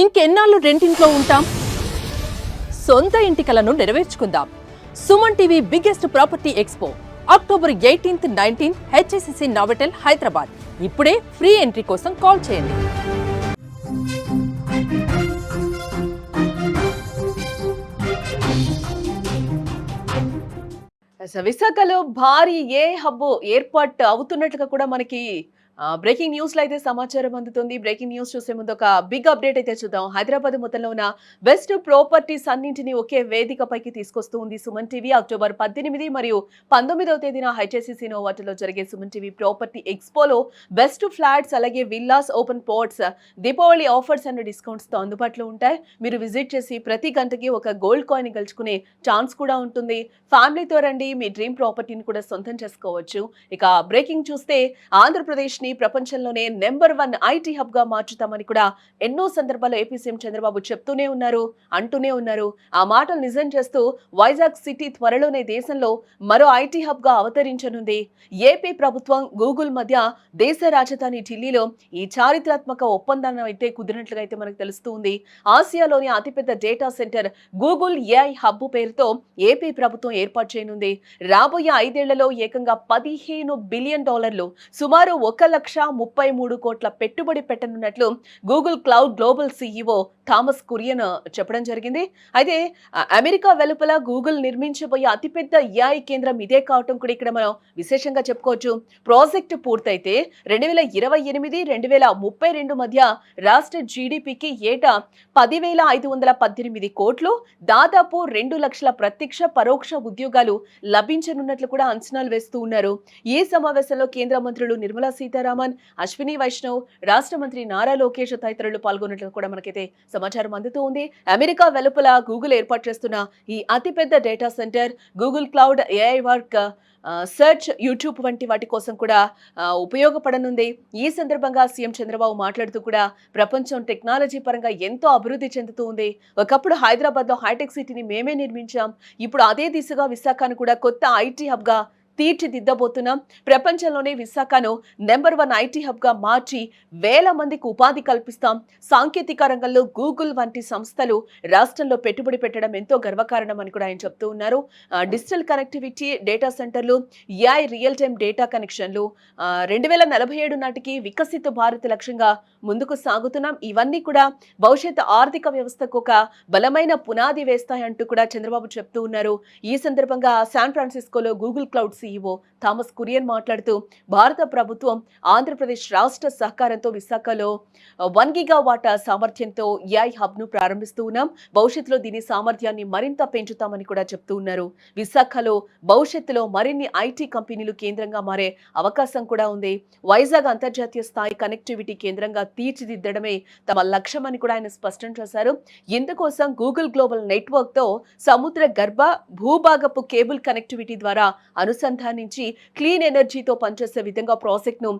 ఇంకెన్నాళ్ళు రెంటింట్లో ఉంటాం? సొంత ఇంటి కలను నెరవేర్చుకుందాం. Suman TV biggest property expo. October eighteenth nineteenth HSCC Novotel Hyderabad. ఇప్పుడే ఫ్రీ ఎంట్రీ కోసం కాల్ చేయండి. విశాఖలో భారీ ఏ హబ్బు ఏర్పాటు అవుతున్నట్లుగా కూడా మనకి బ్రేకింగ్ న్యూస్లో అయితే సమాచారం అందుతుంది. బ్రేకింగ్ న్యూస్ చూసే ముందు ఒక బిగ్ అప్డేట్ అయితే చూద్దాం. హైదరాబాద్ మొత్తంలో ఉన్న బెస్ట్ ప్రాపర్టీస్ అన్నింటినీ ఒకే వేదికపైకి తీసుకొస్తూ ఉంది సుమన్ టీవీ. అక్టోబర్ పద్దెనిమిది మరియు పంతొమ్మిదవ తేదీన హెచ్ఎస్సి నోవాటిలో జరిగే సుమన్ టీవీ ప్రాపర్టీ ఎక్స్పోలో బెస్ట్ ఫ్లాట్స్ అలాగే villas open plots Deepavali offers and డిస్కౌంట్స్తో అందుబాటులో ఉంటాయి. మీరు విజిట్ చేసి ప్రతి గంటకి ఒక గోల్డ్ కాయిన్ గెలుచుకునే ఛాన్స్ కూడా ఉంటుంది. ఫ్యామిలీతో రండి. మీ డ్రీమ్ ప్రాపర్టీని కూడా సొంతం చేసుకోవచ్చు. ఇక బ్రేకింగ్ చూస్తే ఆంధ్రప్రదేశ్ ని ప్రపంచంలోనే నెంబర్ వన్ ఐటీ హబ్గా మార్చుతామని కూడా ఎన్నో సందర్భాల్లో ఏపీ సీఎం చంద్రబాబు చెప్తూనే ఉన్నారు అంటూనే ఉన్నారు. ఆ మాటలు నిజం చేస్తూ వైజాగ్ సిటీ త్వరలోనే దేశంలో మరో ఐటీ హబ్గా అవతరించనుంది. ఏపీ ప్రభుత్వం గూగుల్ మధ్య దేశ రాజధాని ఢిల్లీలో ఈ చారిత్రాత్మక ఒప్పందాన్ని అయితే కుదిరినట్లుగా అయితే మనకు తెలుస్తుంది ఆసియాలోని అతిపెద్ద data centre Google AI hub పేరుతో ఏపీ ప్రభుత్వం ఏర్పాటు చేయనుంది. రాబోయే ఐదేళ్ళలో ఏకంగా పదిహేను బిలియన్ డాలర్లు సుమారు ఒక లక్ష ముప్పై మూడు కోట్ల పెట్టుబడి పెట్టనున్నట్లు Google Cloud global CEO Thomas Kurian చెప్పడం జరిగింది. అయితే అమెరికా వెలుపల గూగుల్ నిర్మించబోయే అతిపెద్ద ఏఐ కేంద్రం ఇదే కావటం కూడా ఇక్కడ మనం విశేషంగా చెప్పుకోవచ్చు. ప్రాజెక్టు పూర్తయితే రెండు వేల ఇరవై ఎనిమిది రెండు వేల ముప్పై రెండు మధ్య రాష్ట్ర జీడిపికి ఏటా పదివేల ఐదు వందల పద్దెనిమిది కోట్లు దాదాపు రెండు లక్షల ప్రత్యక్ష పరోక్ష ఉద్యోగాలు లభించనున్నట్లు కూడా అంచనాలు వేస్తూ ఉన్నారు. ఈ సమావేశంలో కేంద్ర మంత్రులు నిర్మలా సీతారామన్ అశ్విని వైష్ణవ్ రాష్ట్ర మంత్రి నారా లోకేష్ తదితరులు పాల్గొన్నట్లు కూడా మనకైతే సమాచారం అందుతూ ఉంది. అమెరికా వెలుపల గూగుల్ ఏర్పాటు చేస్తున్న ఈ అతిపెద్ద data centre Google Cloud AI work search YouTube వంటి వాటి కోసం కూడా ఉపయోగపడనుంది. ఈ సందర్భంగా సీఎం చంద్రబాబు మాట్లాడుతూ కూడా ప్రపంచం టెక్నాలజీ పరంగా ఎంతో అభివృద్ధి చెందుతూ ఉంది. ఒకప్పుడు హైదరాబాద్లో హైటెక్ సిటీని మేమే నిర్మించాం. ఇప్పుడు అదే దిశగా విశాఖను కూడా కొత్త ఐటీ హబ్గా తీర్చిదిద్దబోతున్నాం. ప్రపంచంలోనే విశాఖను నెంబర్ వన్ ఐటీ హబ్గా మార్చి వేల మందికి ఉపాధి కల్పిస్తాం. సాంకేతిక రంగంలో గూగుల్ వంటి సంస్థలు రాష్ట్రంలో పెట్టుబడి పెట్టడం ఎంతో గర్వకారణం అని కూడా ఆయన చెప్తూ ఉన్నారు. డిజిటల్ కనెక్టివిటీ డేటా సెంటర్లు ఏఐ రియల్ టైం డేటా కనెక్షన్లు రెండు వేల నలభై ఏడు నాటికి వికసిత భారత్ లక్ష్యంగా ముందుకు సాగుతున్నాం. ఇవన్నీ కూడా భవిష్యత్ ఆర్థిక వ్యవస్థకు ఒక బలమైన పునాది వేస్తాయంటూ కూడా చంద్రబాబు చెప్తూ ఉన్నారు. ఈ సందర్భంగా San ఫ్రాన్సిస్కోలో Google Cloud CEO Thomas Kurian మాట్లాడుతూ భారత ప్రభుత్వం ఆంధ్రప్రదేశ్ రాష్ట్ర సహకారంతో విశాఖలో వన్ గిగా వాటా సామర్థ్యంతో ఏఐ హబ్ను ప్రారంభిస్తూ ఉన్నాం. భవిష్యత్తులో దీని సామర్థ్యాన్ని మరింత పెంచుతామని కూడా చెప్తూ ఉన్నారు. విశాఖలో భవిష్యత్తులో మరిన్ని ఐటీ కంపెనీలు కేంద్రంగా మారే అవకాశం కూడా ఉంది. వైజాగ్ అంతర్జాతీయ స్థాయి కనెక్టివిటీ కేంద్రంగా తీర్చిదిద్దడమే తమ లక్ష్యమని కూడా ఆయన స్పష్టం చేశారు. ఇందుకోసం గూగుల్ గ్లోబల్ నెట్వర్క్తో సముద్ర గర్భ భూభాగపు కేబుల్ కనెక్టివిటీ ద్వారా అనుసంధానించి క్లీన్ ఎనర్జీతో పనిచేసే విధంగా ప్రాజెక్ట్ను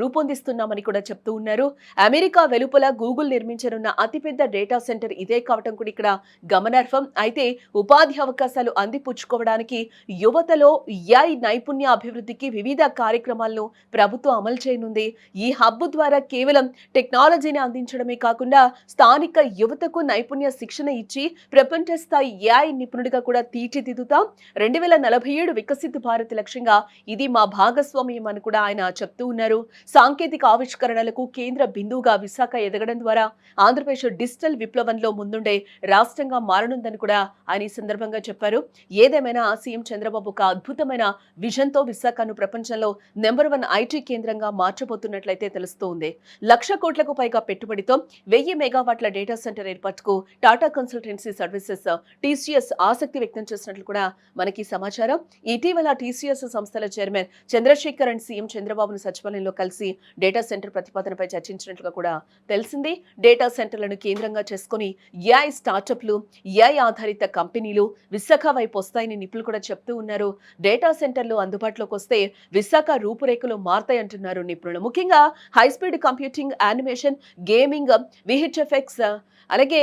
రూపొందిస్తున్నామని కూడా చెప్తూ ఉన్నారు. అమెరికా వెలుపల గూగుల్ నిర్మించనున్న అతిపెద్ద డేటా సెంటర్ ఇదే కావటం కూడా ఇక్కడ గమనార్హం. అయితే ఉపాధి అవకాశాలు అందిపుచ్చుకోవడానికి యువతలో ఏఐ నైపుణ్య అభివృద్ధికి వివిధ కార్యక్రమాలను ప్రభుత్వం అమలు చేయనుంది. ఈ హబ్ ద్వారా కేవలం టెక్నాలజీని అందించడమే కాకుండా స్థానిక యువతకు నైపుణ్య శిక్షణ ఇచ్చి ప్రపంచ స్థాయి ఏఐ నిపుణుడిగా కూడా తీర్చిదిద్దుతాం. రెండు వేల నలభై ఏడు వికసిత భారత్ లక్ష్యంగా ఇది మా భాగస్వామ్యం అని కూడా ఆయన చెప్తూ ఉన్నారు. సాంకేతిక ఆవిష్కరణలకు కేంద్ర బిందువుగా విశాఖ ఎదగడం ద్వారా ఆంధ్రప్రదేశ్ డిజిటల్ విప్లవంలో ముందుండే రాష్ట్రంగా మారనుందని కూడా ఆయన ఈ సందర్భంగా చెప్పారు. ఏదేమైనా సీఎం చంద్రబాబు ఒక అద్భుతమైన విజన్తో విశాఖను ప్రపంచంలో నెంబర్ వన్ ఐటీ కేంద్రంగా మార్చబోతున్నట్లయితే తెలుస్తోంది లక్ష కోట్లకు పైగా పెట్టుబడితో వెయ్యి మెగావాట్ల డేటా సెంటర్ ఏర్పాటుకు టాటా కన్సల్టెన్సీ సర్వీసెస్ టీసీఎస్ ఆసక్తి వ్యక్తం చేసినట్లు కూడా మనకి సమాచారం. ఇటీవల టీసీ టీసీఎస్ సంస్థల చైర్మన్ చంద్రశేఖర్ అండ్ సీఎం చంద్రబాబును సచివాలయంలో కలిసి డేటా సెంటర్ ప్రతిపాదనపై చర్చించినట్లుగా కూడా తెలిసింది. డేటా సెంటర్లను కేంద్రంగా చేసుకుని ఏఐ స్టార్టప్లు ఏఐ ఆధారిత కంపెనీలు విశాఖ వైపు వస్తాయని నిపుణులు కూడా చెప్తూ ఉన్నారు. డేటా సెంటర్లు అందుబాటులోకి వస్తే విశాఖ రూపురేఖలు మారతాయంటున్నారు నిపుణులు. ముఖ్యంగా high speed computing animation gaming VFX అలాగే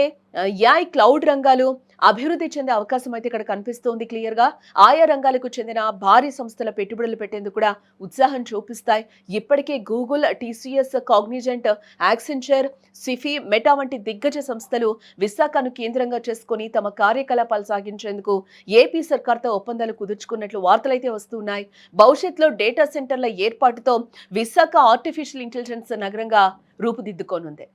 ఏఐ క్లౌడ్ రంగాలు అభివృద్ధి చెందే అవకాశం అయితే ఇక్కడ కనిపిస్తోంది క్లియర్గా ఆయా రంగాలకు చెందిన భారీ సంస్థల పెట్టుబడులు పెట్టేందుకు కూడా ఉత్సాహం చూపిస్తాయి. ఇప్పటికే Google TCS Cognizant Accenture Sify Meta వంటి దిగ్గజ సంస్థలు విశాఖను కేంద్రంగా చేసుకుని తమ కార్యకలాపాలు సాగించేందుకు ఏపీ సర్కార్తో ఒప్పందాలు కుదుర్చుకున్నట్లు వార్తలైతే వస్తున్నాయి. భవిష్యత్తులో డేటా సెంటర్ల ఏర్పాటుతో విశాఖ ఆర్టిఫిషియల్ ఇంటెలిజెన్స్ నగరంగా రూపుదిద్దుకోనుంది.